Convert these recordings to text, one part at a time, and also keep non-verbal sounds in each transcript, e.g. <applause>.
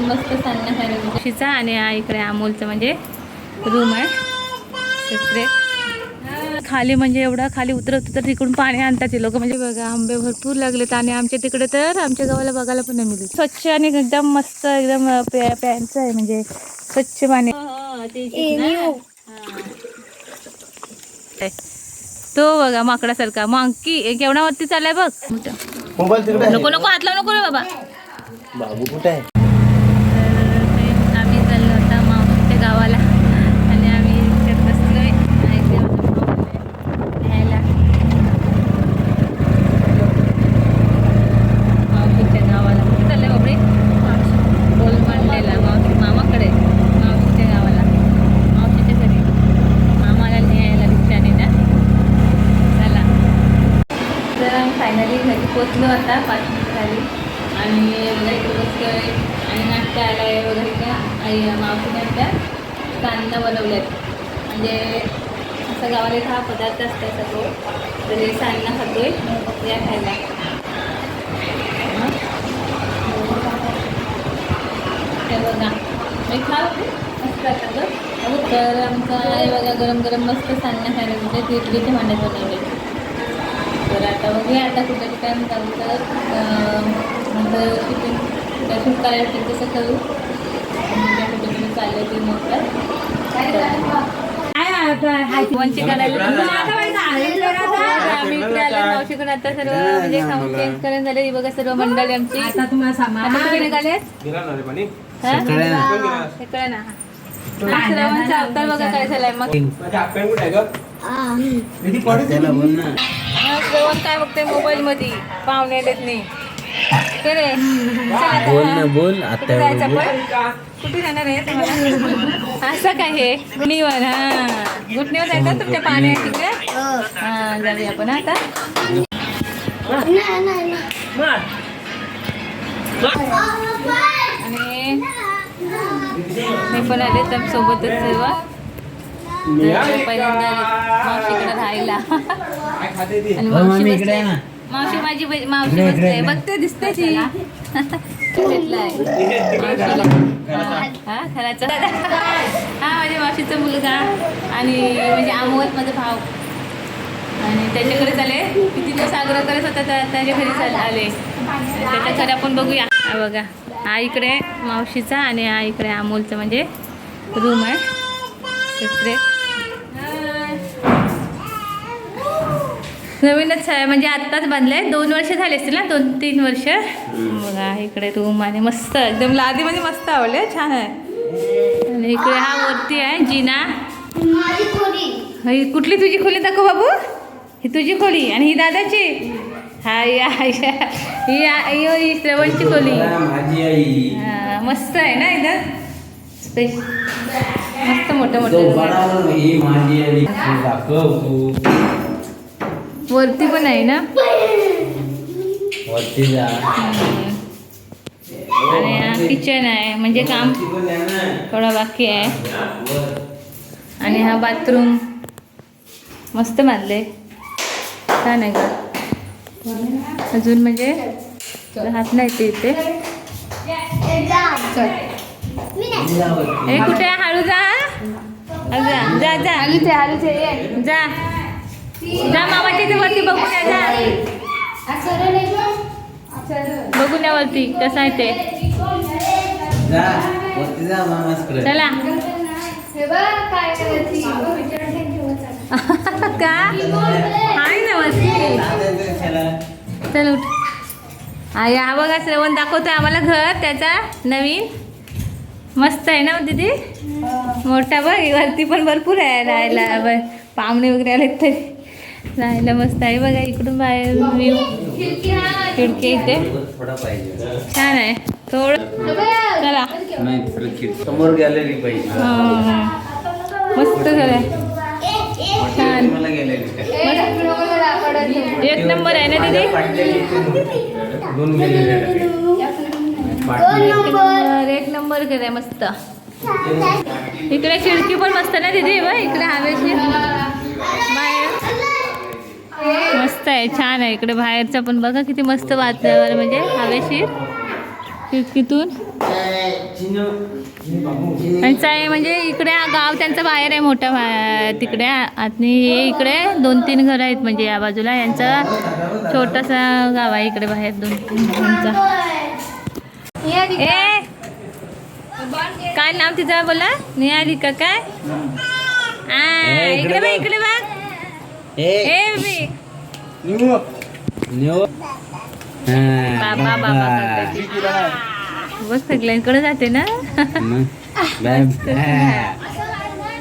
मस्त सांगण्या खायला शिचा आणि हा इकडे अमोलचं म्हणजे रूम आहे. खाली म्हणजे एवढा खाली उतरत उतरत तिकडून पाणी आणतात ते लोक. म्हणजे बघा आंबे भरपूर लागलेत आणि आमच्या तिकडे तर आमच्या गावाला बघायला पण नाही मिळत. स्वच्छ आणि एकदम मस्त एकदम प्या- प्यायचं आहे म्हणजे स्वच्छ पाणी. तो बघा माकडासारखा. मांकी केवढा वरती चाललाय बघ. मोबाईल तिकडे आहे. नको नको हात लावू नको रे बाबा. बाबू कुठे आहे तर आम्ही चाललो होता मावशीच्या गावाला आणि आम्ही इथे बसलोय आणि इथे आमचं मामा आलंय न्यायला मावशीच्या गावाला कुठे चाललंय बाबडे बोलमांडलेला मावशी मामाकडे मावशीच्या गावाला मावशीच्या घरी मामाला न्यायला रिक्षाने ना चला तर आम्ही फायनली घरी पोचलो आता पाच मिनिट झाली आणि बघा इकडे बसतोय आणि नाश्ता आला आहे बघा इथं आई मावशीने आपल्या कांदा बनवल्यात म्हणजे असं गावाला इथं हा पदार्थ असतो सगळं तर हे सांगणं खातोय या खायला. हं? बघा. मी खाऊ? मस्त तर आमचा हे बघा गरम गरम मस्त सांगणं खायला म्हणजे ते इडलीच्या भांड्यात बनवले. तर आता बघूया आता कुठे कुठे जाऊ तर शिकून शूट करायला असेल तसं करू? कुठे चाललं ते मग वंची करायला आम्ही इकडे आलो मावशीकडे आता सर्व म्हणजे खाऊन चेंज झाले ही बघा सर्व मंडळी आमची. आता तुम्ही निघाले हा? इकडे ना श्रवणचा अवतार बघा काय झालाय मग. श्रवण काय बघते मोबाईल मध्ये पाहुणे येत नाही बोल हा. ना बोल. कुठे आता जायचं बोल. आपण? कुठे जाणार आहे तुम्हाला? असं काय हे? गुटणीवर हा गुटणीवर जायचं तुमच्या पाणी आहे तिकडे हा जाऊया आपण आता. आणि मी पण आले तर सोबतच तर पहिल्यांदा मावशीकडे राहायला. आणि मावशी इकडे. मावशी माझी ब- मावशी बसते. बघते दिसते ती. हा खराचा हा माझ्या मावशीचा मुलगा आणि म्हणजे अमोल माझा भाव आणि त्याच्याकडे चाले किती दिवस आग्रह करत होता त्या- त्याच्या घरी चाल आले. त्याच्या घरी आपण बघूया. हा बघा. हा इकडे मावशीचा आणि हा इकडे अमोलचा म्हणजे रूम आहे. इकडे नवीनच आहे. म्हणजे आत्ताच बांधले दोन वर्ष झाले असतील ना? दोन तीन वर्ष. बघा इकडे रूम आणि मस्त. एकदम लादीमध्ये मस्त आवडले. छान आहे. आणि इकडे हा वरती आहे जिना. ही कुठली तुझी खोली दाखव बाबू. ही तुझी खोली आणि ही दादाची. हा या या. ही श्रवणची खोली. हा, मस्त आहे ना एकदम स्पेस मस्त मोठं मोठं वरती पण आहे ना वरती जा. आणि हा किचन आहे म्हणजे काम. थोडा बाकी आहे. आणि हा बाथरूम मस्त बांधले छान आहे का अजून म्हणजे राहत नाही ते इथे. ए कुठे आहे? हळू जा हा? जा जा जा जा मामाच्या इथे वरती बघून या जा. बघून या वरती कसं आहे ते. चला. <laughs> का? आहे ना वरती? चल उठ. हा या बघा श्रवण दाखवतोय आम्हाला घर त्याचा नवीन. मस्त आहे ना हो दीदी मोठा बघ वरती पण भरपूर आहे राहायला ब- पाहुणे वगैरे आले तरी. राहायला मस्त आहे बघा इकडून बाहेर व्ह्यू खिडकी इथे. छान आहे. थोडं चला. समोर गॅलरी पाहिजे हा. मस्त आहे छान. एक नंबर आहे ना दीदी? एक नंबर आहे मस्त. इकडे खिडकी पण मस्त ना दीदी? बघ इकडे हवेशीर. बाहेर मस्त आहे छान आहे. इकडे बाहेरचं पण बघा किती मस्त वातावरण म्हणजे हवेशीर कितून त्यांचं आहे म्हणजे इकडे हा गाव त्यांचं बाहेर आहे मोठा तिकडे. आणि हे इकडे दोन तीन घरं आहेत म्हणजे या बाजूला. यांचं छोटासा गाव आहे इकडे बाहेर दोन तीन घरांचा. काय नाव तिचं बोला? निहारिका काय? इकडे बघ. इकडे बघ. बाबा बाबा. बस सगळ्यांकडे जाते ना?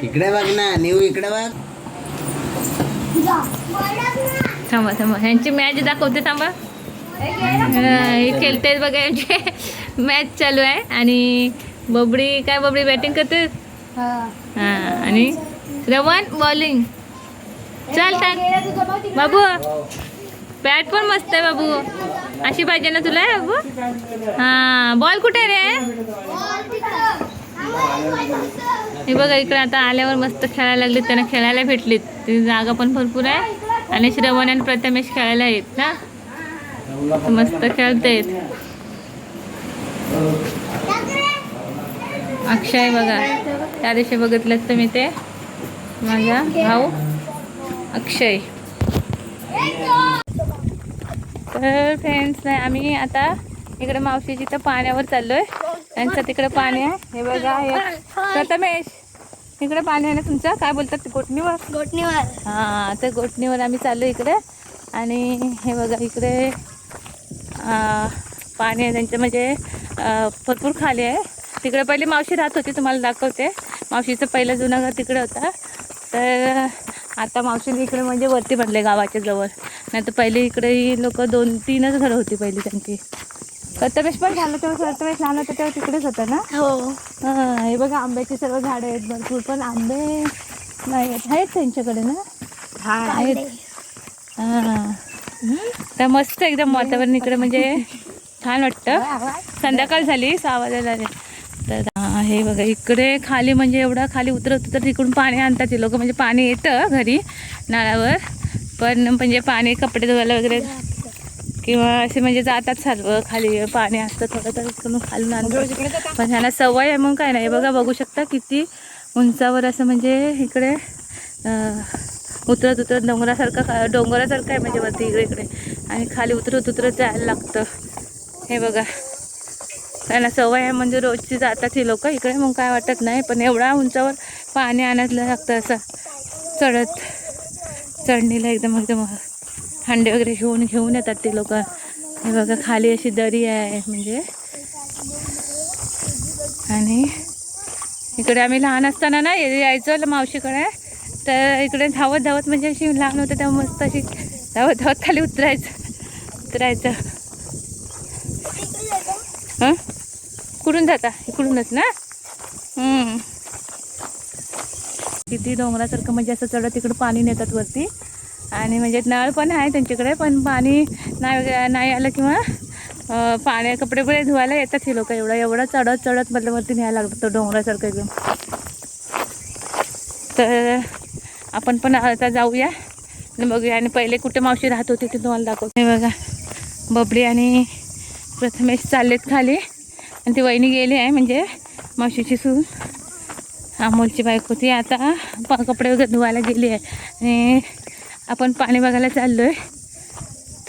इकडे बघ ना न्यू इकडे बघ. थांबा थांबा. ह्यांची मॅच दाखवते थांबा. हा, हे खेळते बघा यांची. मॅच चालू आहे. आणि बबडी काय बबडी बॅटिंग करते? हा. आणि रवन बॉलिंग चल टाक बाबू बॅट पण मस्त आहे बाबू. अशी पाहिजे ना तुला बाबू? हा बॉल कुठे रे? हे बघा इकडे आता आल्यावर मस्त खेळायला लागले त्यांना खेळायला भेटलीत. ती जागा पण भरपूर आहे. आणि श्रवण आणि प्रथमेश खेळायला येत ना? मस्त खेळतायत. अक्षय बघा त्या दिवशी बघितलं तुम्ही ते. माझा भाऊ? अक्षय. तर फ्रेंड्स आम्ही आता इकडे मावशीची तर पाण्यावर चाललोय. त्यांचं तिकडे पाणी आहे. हे बघा हे प्रथमेश इकडे पाणी आहे ना तुमचं? काय बोलतात गोटणीवर? गोटणीवर. हां तर गोटणीवर आम्ही चाललो इकडे. आणि हे बघा इकडे पाणी आहे त्यांचं. म्हणजे भरपूर खाली आहे. तिकडे पहिली मावशी राहत होती तुम्हाला दाखवते. मावशीचं पहिलं जुनं घर तिकडे होतं. तर आता मावशीने इकडे म्हणजे वरती बनले गावाच्या जवळ. नाही तर पहिले इकडे ही लोक दोन तीनच घरं होती पहिली त्यांची. प्रथमेश पण झालं तेव्हा प्रथमेश लहान होतं तेव्हा तिकडेच होतं ना? हो. हां हे बघा आंब्याची सर्व झाडं आहेत भरपूर पण आंबे नाही आहेत. त्यांच्याकडे ना? आहेत. हां. तर मस्त एकदम वातावरण इकडे म्हणजे छान वाटतं. संध्याकाळ झाली सहा वाजायला तर हे बघा इकडे खाली म्हणजे एवढा खाली उतरत तर तिकडून पाणी आणतात ते लोक. म्हणजे पाणी येतं घरी नळावर. पण म्हणजे पाणी कपडे धुवायला वगैरे किंवा असे म्हणजे जातात सर्व. खाली पाणी असतं थोडं तर इकडून खालून आणतात. पण ह्याला सवय आहे मग काय नाही. बघा बघू शकता किती उंचावर असं म्हणजे इकडे उतरत उतरत डोंगरासारखं खा- डोंगरासारखं आहे म्हणजे वरती इकडे इकडे. आणि खाली उतरत उतरत जायला लागतं. हे बघा. त्यांना सवय आहे म्हणजे रोजची जातात ही लोक. इकडे मग काय वाटत नाही पण एवढा उंचावर पाणी आणायला लागतं असं. चढत चढणीला एकदम एकदम हंडे वगैरे घेऊन घेऊन येतात ते लोक. हे बघा खाली अशी दरी आहे म्हणजे. आणि इकडे आम्ही लहान असताना ना यायचो मावशीकडे. तर इकडे धावत धावत म्हणजे अशी लहान होतं तेव्हा मस्त अशी धावत धावत खाली उतरायचं उतरायचं. हां? कुठून जाता. इकडूनच ना. किती डोंगरासारखं म्हणजे असं चढत तिकडं पाणी नेतात वरती. आणि म्हणजे नळ पण आहे त्यांच्याकडे पण पाणी नाही वगैरे नाही आलं किंवा पाण्या कपडे वगैरे धुवायला येतात ही लोक. एवढं एवढं चढत चढत मतलब वरती न्यायला लागतं तो डोंगरासारखं एकदम. तर आपण पण आता जाऊया आणि बघूया. आणि पहिले कुठे मावशी राहत होती ते तुम्हाला दाखवते. बघा बबडी आणि प्रथमेश चाललेत खाली. आणि ती वहिनी गेली आहे म्हणजे मावशीची सून. अमोलची बायको ती आता प- कपडे वगैरे धुवायला गेली आहे. आणि आपण पाणी बघायला चाललो आहे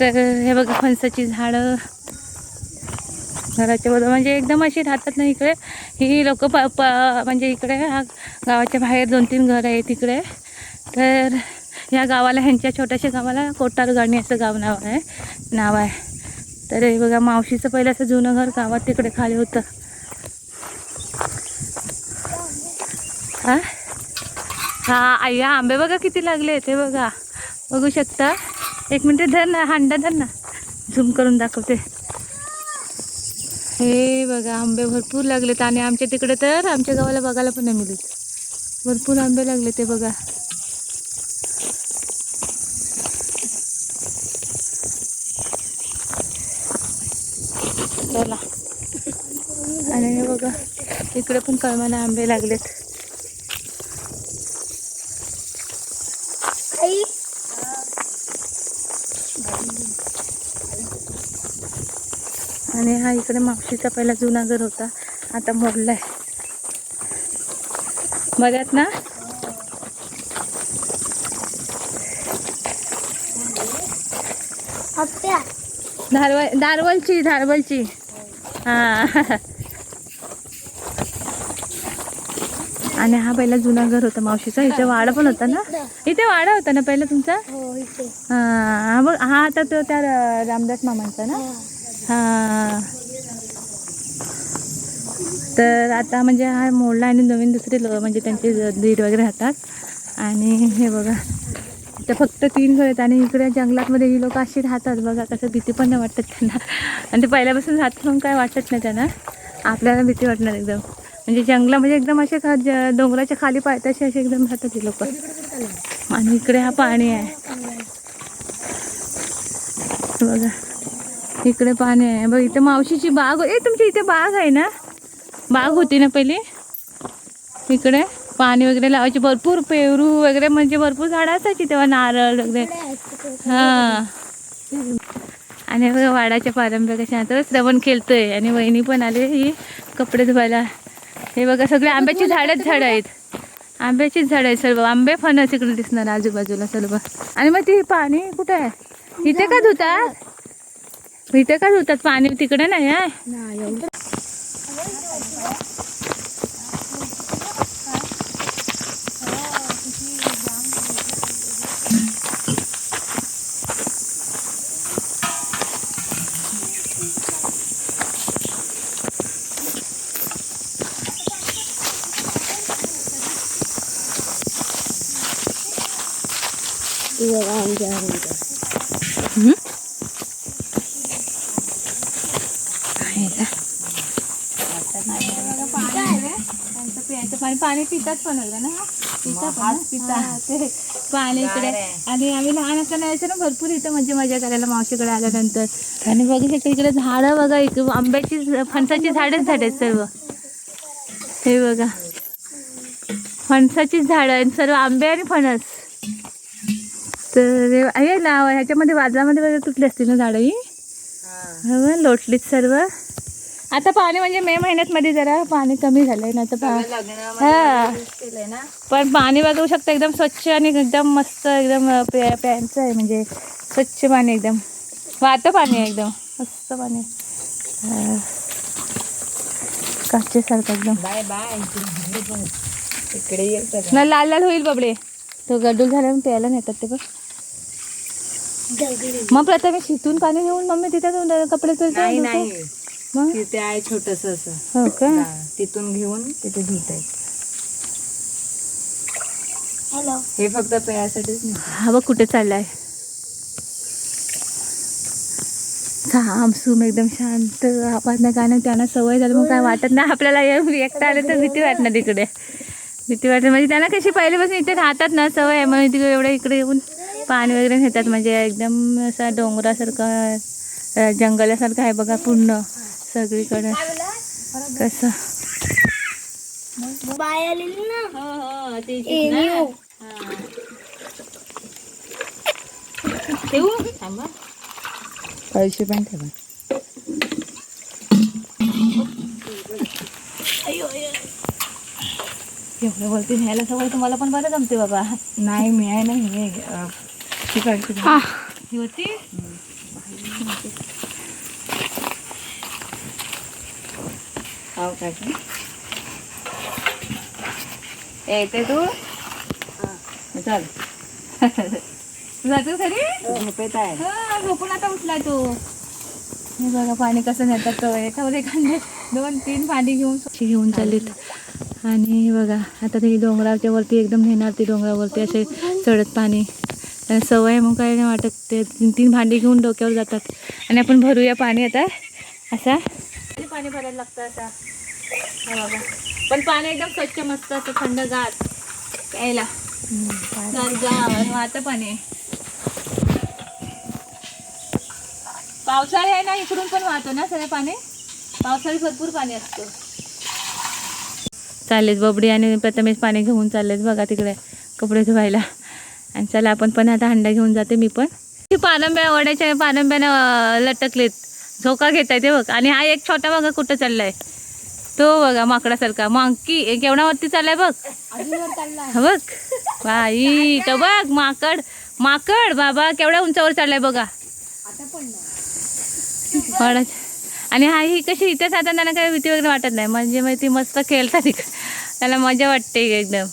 तर हे बघा फणसाची झाडं. घराच्या बरोबर म्हणजे एकदम अशी राहतात ना इकडे. ही लोक प प म्हणजे इकडे हा गावाच्या बाहेर दोन तीन घर आहेत तिकडे तर ह्या गावाला ह्यांच्या छोट्याशा गावाला कोटारगाणी असं गाव नाव आहे नाव आहे. तर हे बघा मावशीचं पहिलं असं जुनं घर गावात तिकडे खाली होतं. हा हा आई आंबे बघा किती लागले ते बघा. बघू शकता. एक मिनिट धर ना हांडा धर ना. झूम करून दाखवते. हे बघा आंबे भरपूर लागलेत. आणि आमच्या तिकडे तर आमच्या गावाला बघायला पण नाही मिळत. भरपूर आंबे लागले ते बघा चला आणि हे बघा. इकडे पण कळमाना आंबे लागलेत. आणि हा इकडे मावशीचा पहिला जुना घर होता. आता मोडलाय. बघत ना? धारवल दारवलची धारवलची हा. आणि हा पहिला जुना घर होता मावशीचा. इथे वाडा पण होता ना? इथे. वाडा होता ना पहिला तुमचा? हा हा बघ हा आता तो त्या रामदास मामांचा ना? हा. तर आता म्हणजे हा मोडला आणि नवीन दुसरे म्हणजे त्यांचे दीर वगैरे राहतात. आणि हे बघा इथं फक्त तीन घर आहेत आणि इकडे जंगलातमध्ये ही लोक अशी राहतात. बघा कसं भीती पण नाही वाटत त्यांना. आणि ते पहिल्यापासून राहत म्हणून काय वाटत नाही त्यांना. आपल्याला भीती वाटणार एकदम. म्हणजे जंगलामध्ये म्हणजे एकदम असे खा ज- डोंगराच्या खाली पायथ्याशी असे एकदम राहतात ही लोक. आणि इकडे हा पाणी आहे. बघा. इकडे पाणी आहे. बघ इथं मावशीची बाग हो- ए तुमची इथे बाग आहे ना? बाग होती ना पहिली? इकडे पाणी वगैरे लावायची. भरपूर पेरू वगैरे म्हणजे भरपूर झाडं असायची तेव्हा नारळ वगैरे. हा. आणि बघा वाडाच्या पारंब्या कशा आता श्रवण खेळतोय. आणि वहिनी पण आले ही कपडे धुवायला. हे बघा सगळे आंब्याची झाडच झाडं आहेत. आंब्याचीच झाडं आहेत सर्व. आंबे फणस इकडे दिसणार आजूबाजूला सर्व. आणि मग ती पाणी कुठं आहे? इथे का धुतात? इथे का धुतात? पाणी तिकडे नाही आहे? हम्म? आहे का? त्यांचं प्यायचं पाणी पाणी पितात पण वगैरे ना पिता ते पाणी इकडे आणि आम्ही लहान असताना यायचो ना भरपूर इथं म्हणजे मजा करायला मावशीकडे आल्यानंतर. आणि बघू शकतो इकडे झाडं बघा इकडे आंब्याची फणसाची झाडच झाड आहेत सर्व. हे बघा. फणसाचीच झाडं आहेत सर्व आंबे आणि फणस. तर हे- हे ना ह्याच्यामध्ये वादळामध्ये वगैरे तुटली असतील ना झाडं ही. हो. लोटलीत सर्व. आता पाणी म्हणजे मे महिन्यात मध्ये जरा पाणी कमी झालंय ना तर हा. पण पाणी बघू शकता एकदम स्वच्छ आणि एकदम मस्त एकदम प्यायचं आहे म्हणजे स्वच्छ पाणी एकदम. वाहतं पाणी आहे एकदम. मस्त पाणी. काचेसारखं एकदम. Bye bye. इकडे ना लाल लाल होईल बाबडे. तो गडूल झाल्यावर प्यायला नेतात ते पण मग प्रथम शितून पाणी घेऊन मम्मी तिथे जाऊन कपडे नाही. नाही. मग? तिथे आहे छोटस असं. हो का? तिथून घेऊन तिथे धुत आहे हे फक्त प्यायसाठीच नाही. हा बघ कुठे चाललाय. सुम एकदम शांत. आपण गाणं त्यांना सवय झाली मग काय वाटत नाही आपल्याला एकटा आलं तर भीती वाटणार इकडे भीती वाटत. म्हणजे त्यांना कशी पहिल्यापासून इथे राहतात ना सवय आहे. मग तिकडे एवढं इकडे येऊन पाणी वगैरे नेतात म्हणजे एकदम असं डोंगरासारखं जंगलासारखं आहे बघा पूर्ण सगळीकडे. कसं? बाय आलेली ना? हो हो. ठेवू? थांबा. पैसे पण ठेवा. एवढं वरती न्यायला सवय तुम्हाला पण बरं जमते बाबा. नाही मी आहे ना हे. ही होती? येते तू? चल. जातो खरी झोपेत आहे. हा, झोपून आता उठलाय तो. हे बघा पाणी कसं नेतात तो. एकावर एखादे दोन तीन पाणी घेऊन घेऊन चाललीत. आणि हे बघा आता ते डोंगराच्या वरती एकदम नेणार ते डोंगरावरती असे चढत पाणी. त्यांना सवय मग काय नाही वाटत. ते तीन तीन भांडी घेऊन डोक्यावर जातात. आणि आपण भरूया पाणी आता. असा. पाणी भरायला लागतं असा? हा बघा. पण पाणी एकदम स्वच्छ मस्त असं थंडगार प्यायला. गार वाहतं पाणी. आहे पावसाळी आहे ना इकडून पण वाहतो ना सगळं पाणी? पावसाळी भरपूर पाणी असतं. चाललेत बबडी आणि प्रथमेश पाणी घेऊन चाललेत बघा तिकडे कपडे धुवायला. आणि चला आपण पण आता हंडा घेऊन जाते मी पण. ती पारंब्या वड्याच्या पारंब्यानं लटकलेत. झोका घेत आहे ते बघ. आणि हा एक छोटा बघा कुठं चाललाय. तो बघा माकडासारखा. मांकी केवढा वरती चाललाय बघ. बघ. बाई तर बघ माकड. माकड बाबा केवढ्या उंचावर चाललाय बघा. आणि हा ही कशी इथे जाताना त्यांना काही भीती वगैरे वाटत नाही. म्हणजे मग ती मस्त खेळतात त्याला मजा वाटते एकदम.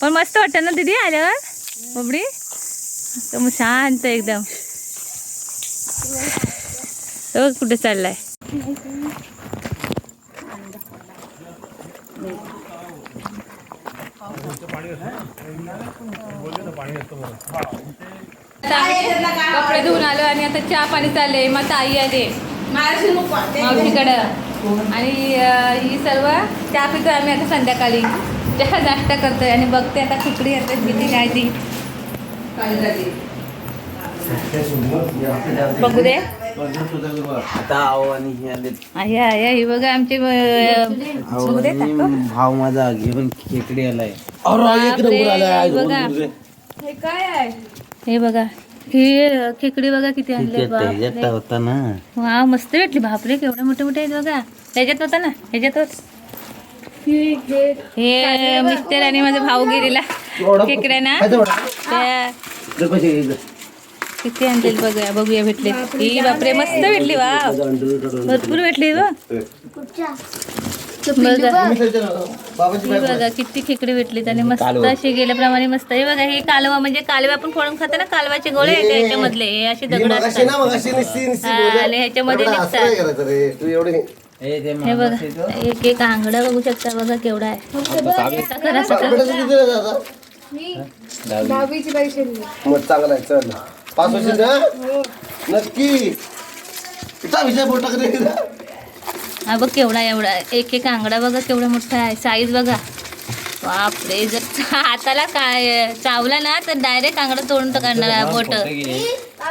पण मस्त वाटतं ना दीदी आल्यावर? बबडी एकदम शांत एकदम. तो कुठे चाललाय? कपडे धुवून आलो आणि आता चहा पाणी चाललंय. मग ताई आले. मावशीकडं आणि ही सर्व चहा पितो आम्ही आता संध्याकाळी. चहा नाश्ता करतोय आणि बघते आता खिचडी येते किती काय ती बघू दे. हे बघा आमची बघू दे. भाव माझा घेऊन खेकडे आलाय. बापरे, ही बघा. हे बघा ही खेकडी बघा किती आणले ह्याच्यात होता ना. वा मस्त भेटली बापरे केवढे मोठे मोठे आहेत बघा. त्याच्यात होता ना ह्याच्यात होत. हे मिस्टर आणि माझा भाऊ गेलेला. खेकड्या ना त्या किती आणलेत बघा बघूया भेटले. ही बापरे मस्त भेटली वा भरपूर भेटली वा बघा. ही किती खेकडे भेटलीत आणि मस्त अशी गेल्याप्रमाणे मस्त. हे बघा हे कालवा म्हणजे कालवा आपण फोडून खातो ना कालवाचे गोळे आहेत ह्याच्यामधले हे असे दगड असतात. आणि ह्याच्यामध्ये निघतात. हे ते हे बघा एक एक आंगडा बघू शकता बघा केवढा आहे. करा. मग चांगला आहे चल. पाच वर्ष ना नक्की. इथं विषय बोटा करे हा बघ केवढा आहे, एवढा आहे. एक एक आंगडा बघा केवढा मोठा आहे. साईज बघा. बापरे जर हाताला काय चावला ना तर डायरेक्ट आंगडा तोडून टाकणार बोट.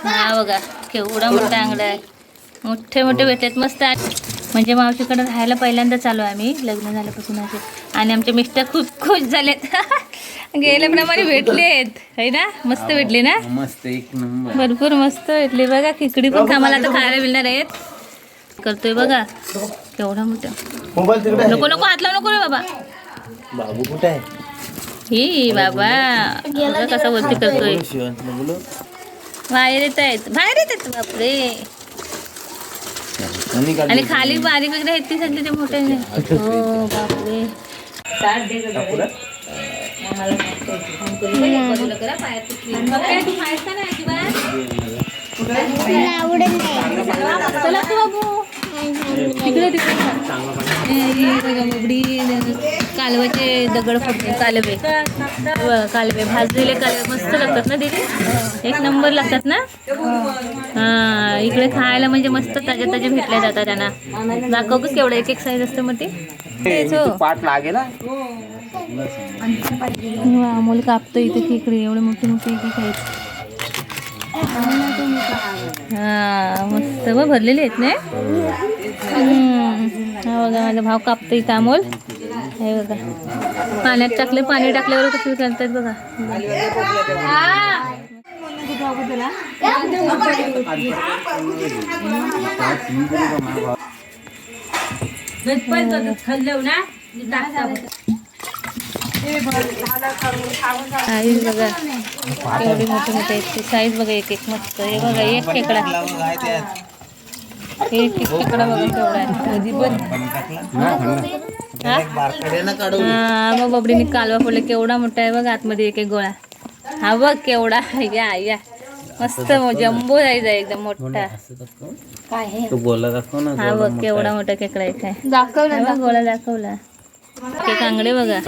हा बघा केवढा मोठा आंगडा आहे. मोठे मोठे भेटतात मस्त आहे. म्हणजे मावशीकडे राहायला पहिल्यांदा चालू आहे आम्ही. लग्न झाल्यापासून असे. आणि आमचे मिस्टर खूप खुश झालेत. <laughs> गेल्याप्रमाणे भेटलेत है ना? मस्त भेटले ना? मस्त एक नंबर. भरपूर मस्त भेटली बघा. खिचडी पण आम्हाला आता खायला मिळणार आहेत. करतोय बघा. केवढा मोठा. नको नको हात लावू नको रे बाबा. बाबू कुठे आहे? ही बाबा. कसा वरती करतोय. बाहेर येत आहेत. बाहेर येत आहेत बापरे. आणि खाली बारीक वगैरे आहेत ती सगळी ते मोठे नाही. हो बापरे. चला तू बाबू. तिकडे तिकडे कालवाचे दगड फुटले कालवे कालवे भाजलेले कालवे मस्त लागतात ना दिदी एक नंबर लागतात ना हा इकडे खायला म्हणजे मस्त ताजे ताजे भेटले जातात त्यांना दाखव का केवढं एक एक साईज असते मग ते तेच हो पाठ लागेल अमोल कापतो इथे खेकडे एवढे मोठे मोठे एक एक हा मस्त बघ भरलेले आहेत ना. हा बघा माझा भाव कापतो इथं अमोल हे बघा. पाण्यात टाकले पाणी टाकल्यावर कसं करतात बघा. साईज बघा. एवढी मोठी मोठी आहेत साईज बघा एक एक मस्त. हे बघा एक खेकडा. काय? एक एक खेकडा बघा केवढा आहे. कधी पण हा? हा मग बबडीने कालवा फोडला. केवढा मोठा आहे बघ आतमध्ये एक एक गोळा. हा बघ केवढा. या या. मस्त जम्बो साईज आहे एकदम मोठा. ना हा बघ केवढा मोठा खेकडा आहे. काय दाखवला गोळा दाखवला. ते कांगडे बघा.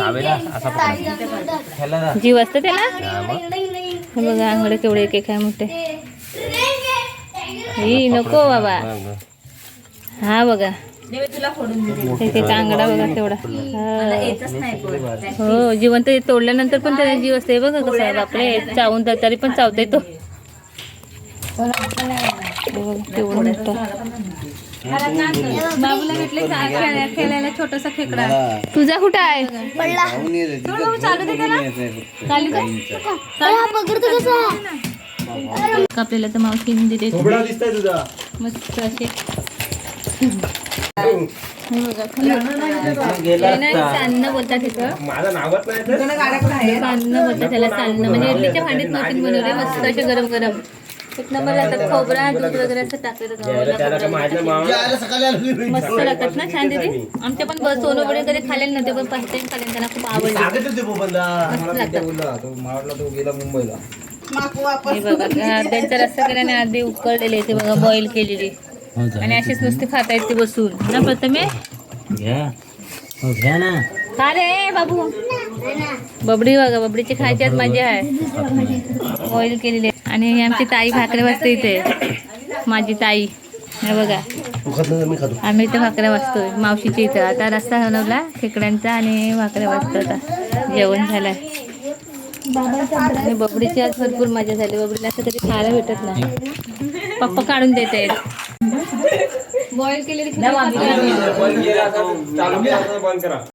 जीव असतं त्याला? हे बघा आंगडे केवढे एक एक आहे मोठे. ही नको बाबा. हा बघा. एक एक आंगडा बघा तेवढा हा. हो जिवंत हे तोडल्यानंतर पण त्याचा जीव असते बघा कसं. आहे बापरे चावून तर तरी पण चावतंय तो. मोठं. बाबूला भेटले खेळायला खेळायला छोटासा खेकडा. तुझा कुठं आहे? चालू दे त्याला. चालू दे. आपल्याला तर दिसतंय तुझा. मस्त असे. सान्न बोलतात तिथं सान्न बोलतात त्याला सान्न. म्हणजे इडलीच्या भांडीत नव्हती बनवले मस्त असे गरम गरम एक नंबर लागतात खोबरा दूध वगैरे असं टाकलेलं सकाळी आलो मस्त लागतात ना छान दीदी? आमच्या पण बस सोनं वगैरे कधी खाल्ले नव्हते पण खाल्ले त्यांना खूप आवडले. सांगत होते बोबनला मस्त लागतात. बोलला तो मावळला तो गेला मुंबईला. हे बघा अर्ध्यांचा रस्सा केल्याने अर्धी उकळलेली आहे ते बघा बॉईल केलेली. हो. आणि अशीच नुसती खाता येते बसून. ना प्रथमे? घ्या. हो घ्या ना. का रे बाबू. बबडी बघा बबडीची खायची आज मजा आहे. बॉईल केलेली आहे. आणि आमची ताई भाकऱ्या वाजते इथे. माझी ताई. हे बघा. आम्ही इथे भाकऱ्या वाजतोय मावशीच्या इथं. आता रस्ता बनवला खेकड्यांचा आणि भाकऱ्या वाजतो आता. जेवण झालंय. आणि बबडीची आज भरपूर मजा झाली. बबडीला असं कधी खायला भेटत नाही. पप्पा काढून देत. आहेत बॉईल केलेली